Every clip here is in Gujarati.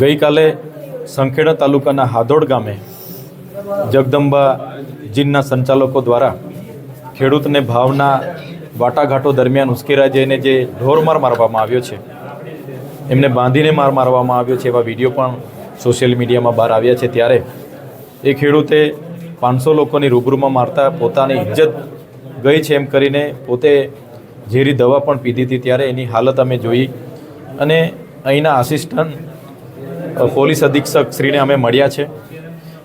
ગઈકાલે સંખેડા તાલુકાના હાદોડ ગામે જગદંબા જીનના સંચાલકો દ્વારા ખેડૂતને ભાવના વાટાઘાટો દરમિયાન ઉશ્કેરા જઈને જે ઢોરમાર મારવામાં આવ્યો છે, એમને બાંધીને માર મારવામાં આવ્યો છે એવા વીડિયો પણ સોશિયલ મીડિયામાં બહાર આવ્યા છે. ત્યારે એ ખેડૂતે પાંચસો લોકોની રૂબરૂમાં મારતા પોતાની ઇજ્જત ગઈ છે એમ કરીને પોતે ઝેરી દવા પણ પીધી હતી. ત્યારે એની હાલત અમે જોઈ અને અહીંના આસિસ્ટન્ટ પોલીસ અધિક્ષક શ્રીને અમે મળ્યા છે.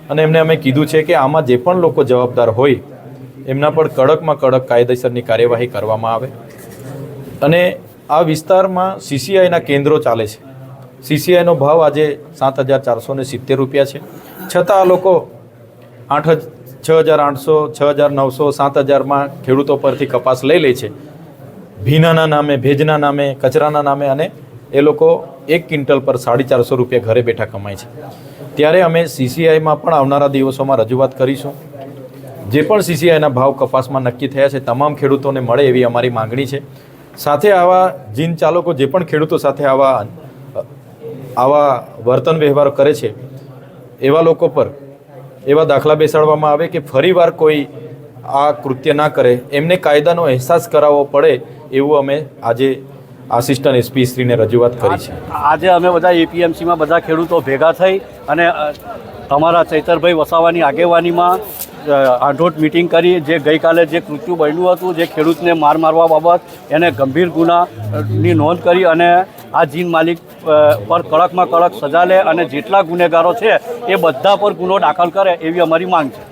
અને એમને અમે કીધું છે કે આમાં જે પણ લોકો જવાબદાર હોય, એમના પર કડકમાં કડક કાયદેસરની કાર્યવાહી કરવામાં આવે. અને આ વિસ્તારમાં સીસીઆઈના કેન્દ્રો ચાલે છે. સીસીઆઈનો ભાવ આજે સાત હજાર ચારસો ને સિત્તેર રૂપિયા છે. છતાં આ લોકો આઠ છ હજાર આઠસો, છ હજાર નવસો, સાત હજારમાં ખેડૂતો પરથી કપાસ લઈ લે છે. ભીનાના નામે, ભેજના નામે, કચરાના નામે અને એ લોકો એક ક્વિન્ટલ પર સાડી ચારસો રૂપિયા ઘરે બેઠા કમાય છે. ત્યારે અમે સીસીઆઈમાં પણ આવનારા દિવસોમાં રજૂઆત કરીશું. જે પણ સીસીઆઈના ભાવ કપાસમાં નક્કી થયા છે, તમામ ખેડૂતોને મળે એવી અમારી માંગણી છે. સાથે આવા જીન ચાલકો જે પણ ખેડૂતો સાથે આવા આવા વર્તન વ્યવહાર કરે છે, એવા લોકો પર એવા દાખલા બેસાડવામાં આવે કે ફરીવાર કોઈ આ કૃત્ય ના કરે, એમને કાયદાનો અહેસાસ કરાવવો પડે એવું અમે આજે આસિસ્ટન્ટ એસપી શ્રીને રજૂઆત કરી છે. આજે અમે બધા એપીએમસીમાં બધા ખેડૂતો ભેગા થઈ અને તમારા ચૈતરભાઈ વસાવાની આગેવાનીમાં આંઢોટ મિટિંગ કરી, જે ગઈકાલે જે કૃત્યુ બન્યું હતું, જે ખેડૂતને માર મારવા બાબત, એને ગંભીર ગુનાની નોંધ કરી અને આ જીન માલિક પર કડકમાં કડક સજા લે અને જેટલા ગુનેગારો છે, એ બધા પર ગુનો દાખલ કરે એવી અમારી માંગ છે.